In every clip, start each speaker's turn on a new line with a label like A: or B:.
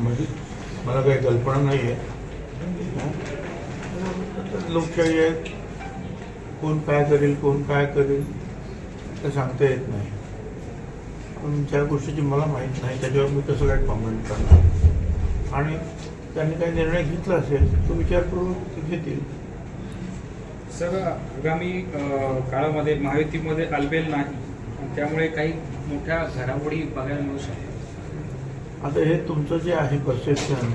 A: म्हणजे मला काही कल्पना नाही आहे लोकशाही आहे कोण काय करेल कोण काय करेल ते सांगता येत नाही. पण त्या गोष्टीची मला माहीत नाही त्याच्यावर मी कसं काय कॉमेंट करणार? आणि त्यांनी काही निर्णय घेतला असेल तो विचारपूर्वक करून घेतील.
B: सर आगामी काळामध्ये महायुतीमध्ये आलबेल नाही. त्यामुळे काही मोठ्या घडामोडी बघायला मिळू शकतात.
A: आता हे तुमचं जे आहे परसेप्शन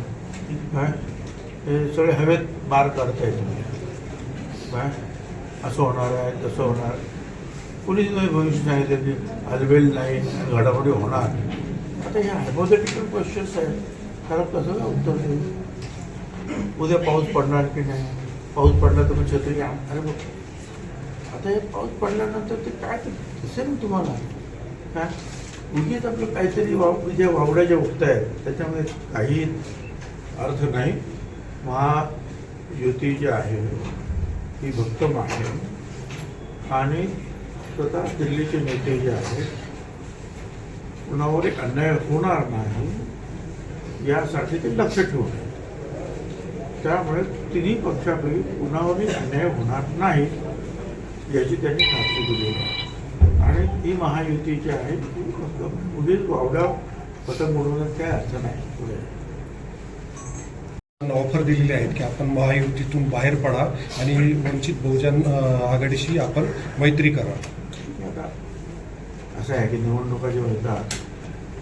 A: काय? हे सगळे हवेत बार करताय तुम्ही. काय? असं होणार आहे तसं होणार. कुणीच नाही भविष्य नाही त्याची अलबेल नाही घडामोडी होणार. आता हे हायपोथेटिकल क्वेश्चन्स आहेत. त्याला कसं काय उत्तर देईल उद्या पाऊस पडणार की नाही? पाऊस पडला तर मग छत्री घ्या अरे बघ. आता हे पाऊस पडल्यानंतर ते काय दिसेल तुम्हाला. काय? उगीच आपलं काहीतरी वाव म्हणजे जे वावड्या ज्या उठत आहेत त्याच्यामध्ये काही अर्थ नाही. महायुती जी आहे ती भक्कम आहे आणि स्वतः दिल्लीचे नेते जे आहेत कुणावर एक अन्याय होणार नाही यासाठी ते लक्ष ठेवून त्यामुळे तिन्ही पक्षापैकी कुणावरही अन्याय होणार नाही याची त्यांनी खात्री दिली आहे. आणि ही महायुती जी आहे ती. उगीच वावड्या पतंग उडवण्यात काय अर्थ नाही पुढे?
C: ऑफर दिलेली आहेत की आपण महायुतीतून बाहेर पडा आणि वंचित बहुजन आघाडीशी आपण मैत्री करा.
A: असं आहे की निवडणुका जेव्हा येतात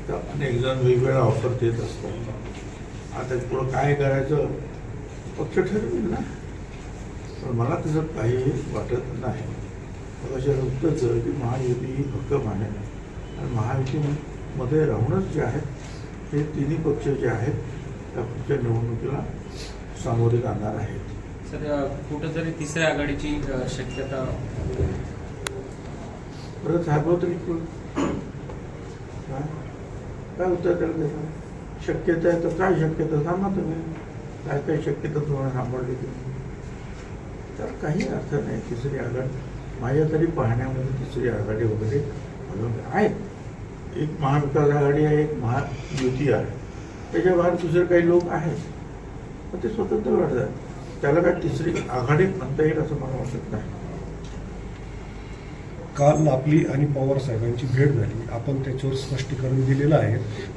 A: तर अनेक जण वेगवेगळ्या ऑफर देत असतात. आता पुढं काय करायचं पक्ष ठरवेल ना. पण मला तसं काही वाटत नाही. अशा नुकतंच की महायुती ही भक्कम आहे आणि महायुतीमध्ये राहूनच जे आहेत हे तिन्ही पक्ष जे आहेत त्या पुढच्या निवडणुकीला सामोरे जाणार आहेत.
B: सर कुठंतरी तिसऱ्या आघाडीची शक्यता
A: परत साहेब तरी काय? काय उत्तर त्याला त्याचं शक्यता आहे तर काय शक्यता? सांगा तुम्ही. काय काय शक्यता तुम्हाला सापडली तुम्ही? तर काही अर्थ नाही तिसरी आघाडी. माझ्या तरी पाहण्यामध्ये तिसरी आघाडी वगैरे आहे. एक महाविकास आघाडी आहे एक महायुती आहे. त्याच्या बाहेर दुसरे काही लोक आहेत. पण ते स्वतंत्र लढतात. त्याला काय तिसरी आघाडी म्हणता येईल असं मला वाटत नाही.
C: काल आपली आणि पवार साहेबांची भेट झाली. आपण त्याच्यावर स्पष्टीकरण दिलेलं आहे.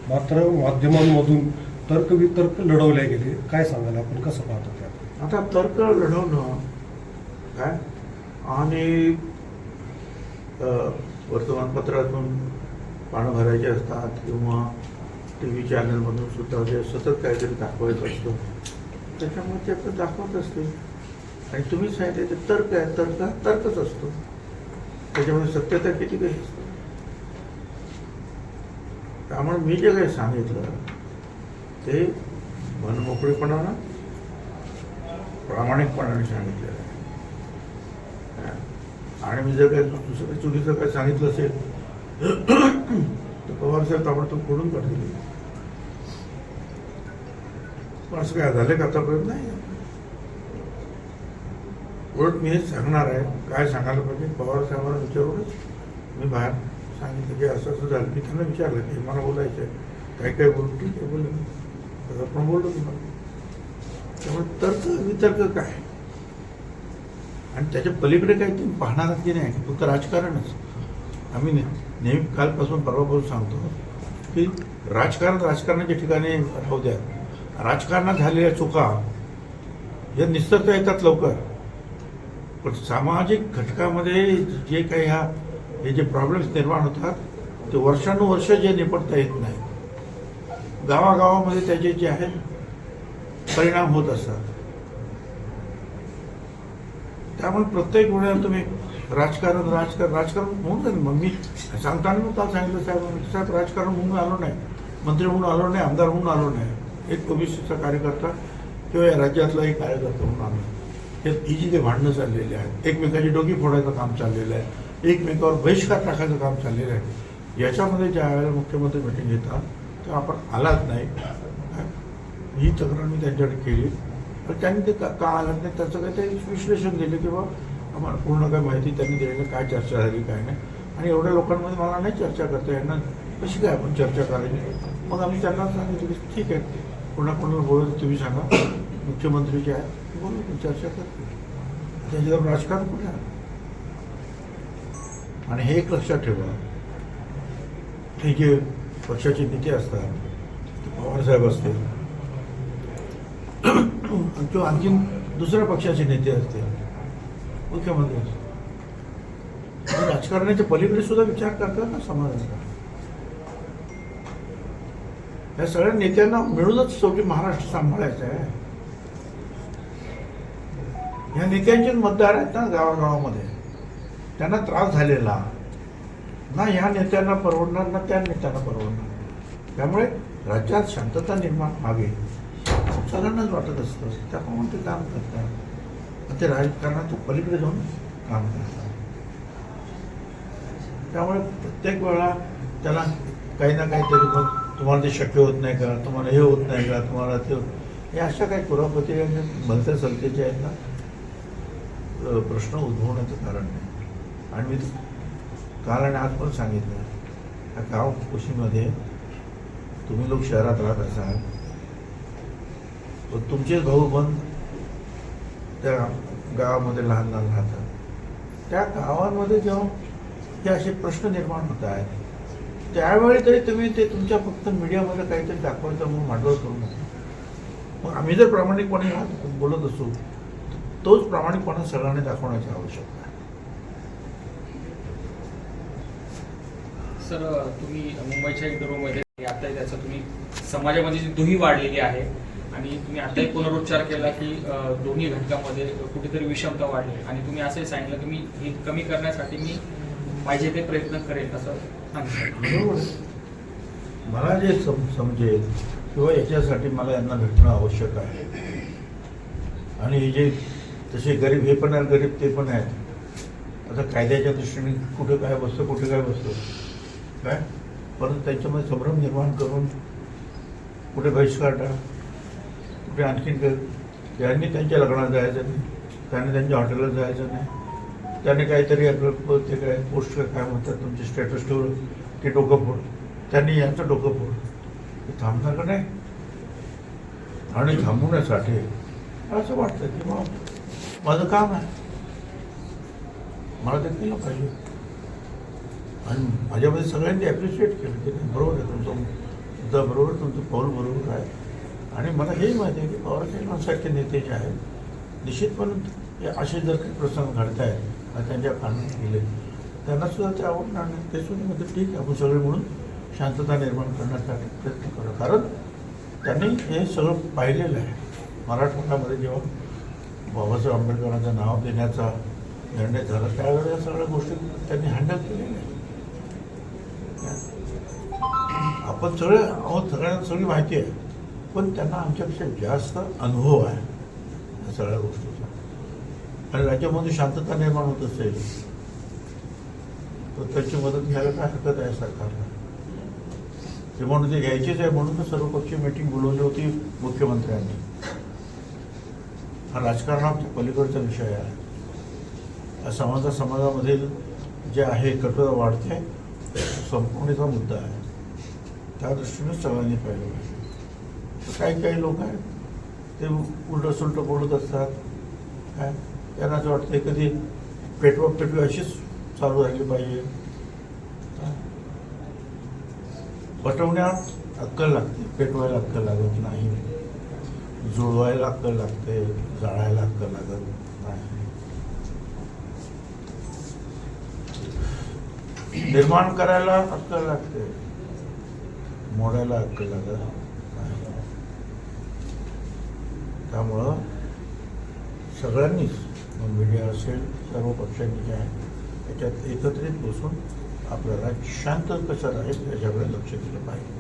C: मात्र माध्यमांमधून तर्कवितर्क लढवले गेले. काय सांगाल आपण? कसं पाहतो त्यात?
A: आता तर्क लढवणं काय? आणि वर्तमानपत्रातून पानं भरायचे असतात किंवा टी व्ही चॅनलमधून सुद्धा जे सतत काहीतरी दाखवायचं असतं त्याच्यामुळे ते आपलं दाखवत असते. आणि तुम्ही सांगितले ते तर्क आहे तर्क हा तर्कच असतो. त्याच्यामुळे सत्यता किती काही असते? त्यामुळे मी जे काही सांगितलं ते मनमोकळेपणानं प्रामाणिकपणाने सांगितलेलं आहे. आणि मी जर काही दुसरं काही चुकीचं काय सांगितलं असेल तर पवार साहेब ताबडतोब फोडून काढतील पण असं काय झालं का आतापर्यंत? नाही. उलट मी हेच सांगणार आहे. काय सांगायला पाहिजे? पवार साहेबांना विचारूनच मी बाहेर सांगितलं की असं असं झालं. मी त्यांना विचारलं की मला बोलायचं आहे. काय काय बोलू ठीक आहे बोलू तसं पण बोललो तुम्हाला त्यामुळे तर्क वितर्क काय? आणि त्याच्या पलीकडे काही तुम्ही पाहणार की नाही फक्त राजकारणच. आम्ही ने- नेहमी कालपासून परवापासून सांगतो की राजकारण राजकारणाच्या ठिकाणी राहू द्या. राजकारणात झालेल्या चुका या निस्तरता येतात लवकर. पण सामाजिक घटकामध्ये जे काही ह्या हे जे प्रॉब्लेम्स निर्माण होतात ते वर्षानुवर्ष जे निपटता येत नाही. गावागावामध्ये त्याचे जे आहेत परिणाम होत असतात. त्यामुळे प्रत्येक वेळेला तुम्ही राजकारण राजकारण राजकारण होऊन जाईल मग मी सांगताना मी काल सांगितलं साहेब साहेब राजकारण म्हणून आलो नाही. मंत्री म्हणून आलो नाही आमदार म्हणून आलो नाही. एक ओबीसीचा कार्यकर्ता किंवा या राज्यातला एक कार्यकर्ता म्हणून आलो हे ही जी ते भांडणं चाललेली आहेत एकमेकाची डोकी फोडायचं काम चाललेलं आहे एकमेकावर बहिष्कार टाकायचं काम चाललेलं आहे. याच्यामध्ये ज्या वेळेला मुख्यमंत्री मिटिंग घेतात तेव्हा आपण आलाच नाही. काय? ही तक्रार मी त्यांच्याकडे केली. पण त्यांनी ते का आलं नाही त्याचं काही ते विश्लेषण दिलं की बा आम्हाला पूर्ण काय माहिती त्यांनी दिलेलं काय चर्चा झाली काय नाही. आणि एवढ्या लोकांमध्ये मला नाही चर्चा करता येणार. कशी काय आपण चर्चा करायची? मग आम्ही त्यांना सांगितलं की ठीक आहे कोणाकोणाला बोलत तुम्ही सांगा. मुख्यमंत्री जे आहेत बोलू चर्चा करते. त्याच्यावर राजकारण कुठे आहे? आणि हे एक लक्षात ठेवा. हे जे पक्षाचे नेते असतात पवारसाहेब असतील किंवा आणखीन दुसऱ्या पक्षाचे नेते असतील मुख्यमंत्री असतील. राजकारणाच्या पलीकडे सुद्धा विचार करतात ना समाजाचा. या सगळ्या नेत्यांना मिळूनच शेवटी महाराष्ट्र सांभाळायचा आहे. ह्या नेत्यांचेच मतदार आहेत ना गावागावामध्ये. त्यांना त्रास झालेला. ना ह्या नेत्यांना परवडणार ना त्या नेत्यांना परवडणार. त्यामुळे राज्यात शांतता निर्माण व्हावी. सगळ्यांनाच वाटत असतं. त्याप्रमाणे ते काम करतात. ते राजकारणात पलीकडे जाऊन काम करतात. त्यामुळे प्रत्येक वेळा त्याला काही ना काहीतरी मग तुम्हाला ते शक्य होत नाही का? तुम्हाला हे होत नाही का? तुम्हाला ते हे अशा काही कुरापती आणि भलत्या सलतेचे आहेत ना प्रश्न उद्भवण्याचं कारण नाही. आणि मी काल आणि आज पण सांगितलं. ह्या गाव कृषीमध्ये तुम्ही लोक शहरात राहत असाल तुमचेच भाऊ पण त्या गावामध्ये लहान लहान राहतात. त्या गावांमध्ये जेव्हा हे असे प्रश्न निर्माण होत आहेत. त्यावेळी तरी तुम्ही ते तुमच्या फक्त मीडियामध्ये काहीतरी दाखवायचं म्हणून मांडवळ करू नका मग आम्ही जर प्रामाणिकपणे हा बोलत असू तोच प्रामाणिकपणा सगळ्यांनी दाखवण्याची आवश्यकता आहे.
B: सर तुम्ही मुंबईच्या इंटरव्ह्यूमध्ये आता त्याचं तुम्ही समाजामध्ये जी दुही वाढलेली आहे आणि तुम्ही आताही पुनरुच्चार केला की दोन्ही घटकामध्ये कुठेतरी विषमता वाढली. आणि तुम्ही असंही सांगितलं की मी हे कमी करण्यासाठी मी पाहिजे ते प्रयत्न करेन असं सांगितलं.
A: बरोबर. मला जे सम समजेल किंवा याच्यासाठी मला यांना भेटणं आवश्यक आहे. आणि हे जे तसे गरीब हे पण आहेत गरीब ते पण आहेत. आता कायद्याच्या दृष्टीने कुठं काय बसतं कुठे काय बसतं. काय? परंतु त्याच्यामध्ये संभ्रम निर्माण करून कुठे बहिष्कार टाळा कुठे आणखीन त्यांनी त्यांच्या लग्नात जायचं नाही. त्यांनी त्यांच्या हॉटेलला जायचं नाही. त्यांनी काहीतरी आपलं ते काय पोस्ट काय म्हणतात तुमचे स्टेटस ठेवलं ते डोकं फोड त्यांनी यांचं डोकं फोड ते थांबणार का नाही? आणि थांबवण्यासाठी असं वाटतं की मग माझं काम आहे. मला ते केलं पाहिजे. आणि माझ्यामध्ये सगळ्यांनी ॲप्रिशिएट केलं की नाही, बरोबर आहे तुमचं मुद्दा बरोबर तुमचं पाऊल बरोबर आहे. आणि मला हेही माहिती आहे की पवारसाहेबांसारखे नेते जे आहेत निश्चितपणे हे असे जर काही प्रसंग घडत आहेत त्यांच्या कानात गेले त्यांना सुद्धा ते आवडणार नाही. ते सुद्धा म्हणते ठीक आहे आपण सगळे म्हणून शांतता निर्माण करण्यासाठी प्रयत्न करू. कारण त्यांनी हे सगळं पाहिलेलं आहे. मराठवाड्यामध्ये जेव्हा बाबासाहेब आंबेडकरांचं नाव देण्याचा निर्णय झाला त्यावेळेला या सगळ्या गोष्टी त्यांनी हँडल केलेल्या आहेत. आपण सगळे आहोत सगळ्यांना सगळी माहिती आहे. पण त्यांना आमच्यापेक्षा जास्त अनुभव आहे या सगळ्या गोष्टीचा. आणि राज्यामध्ये शांतता निर्माण होत असेल तर त्याची मदत घ्यायला काय हरकत आहे सरकारला? ते म्हणून ते घ्यायचीच आहे म्हणून तर सर्वपक्षीय मीटिंग बोलवली होती मुख्यमंत्र्यांनी. हा राजकारणाच्या पलीकडचा विषय आहे. समाजा समाजामधील जे आहे कठोर वाढते संपवण्याचा मुद्दा आहे. त्या दृष्टीने सगळ्यांनी पाहिलं पाहिजे. काही काही लोक आहेत ते उलटं सुलटं बोलत असतात. काय? त्यांना असं वाटतं कधी पेटवा पेटवी अशीच चालू राहिली पाहिजे. पटवण्यात अक्कल लागते पेटवायला अक्कल लागत नाही. जुळवायला अक्कल लागते जाळायला अक्कल लागत नाही. निर्माण करायला अक्कल लागते मोडायला अक्कल लागत नाही त्यामुळं सगळ्यांनीच मीडिया असेल सर्व पक्षांनी जे आहे त्याच्यात एकत्रित बसून आपलं राज्य शांत कसं राहील याच्याकडे लक्ष दिलं पाहिजे.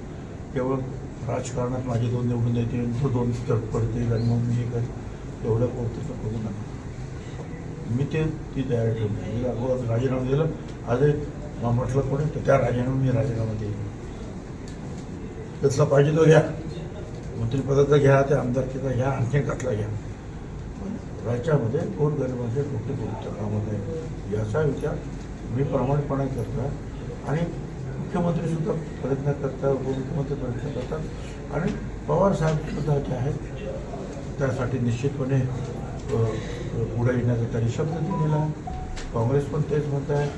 A: केवळ राजकारणात माझे दोन निवडून येतील तो दोन तर पडतील आणि मग मी काय कर एवढ्या पोहोचतं करू नका. मी ते ती तयार ठेवली. म्हणजे अगोदर राजीनामा दिलं आज मग म्हटलं कोणी तर त्या राजीनामा मी राजीनामा देईन त्यातला पाहिजे तो घ्या. मंत्रिपदाचा घ्या त्या आमदारकीचा घ्या आणखीन कसला घ्या. राज्यामध्ये गोरगरिबांचे कुठे बोलतं कामं नाही याचा विचार मी प्रामाणिकपणे करतो आणि मुख्यमंत्रीसुद्धा प्रयत्न करतात उपमुख्यमंत्री प्रयत्न करतात. आणि पवार जे आहेत त्यासाठी निश्चितपणे पुढे येण्याचा त्यांनी शब्द दिलेला काँग्रेस पण तेच म्हणत आहे.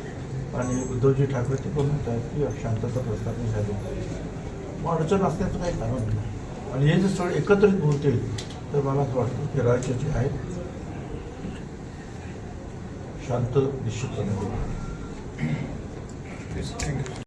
A: आणि उद्धवजी ठाकरे ते पण म्हणत आहेत की शांतता प्रस्थापित झाली. मग अडचण असण्याचं काही कारण नाही. आणि हे जर सगळे एकत्रित बोलतील तर मला असं वाटतं की राज्य जे आहे शांत निश्चितपणे होईल.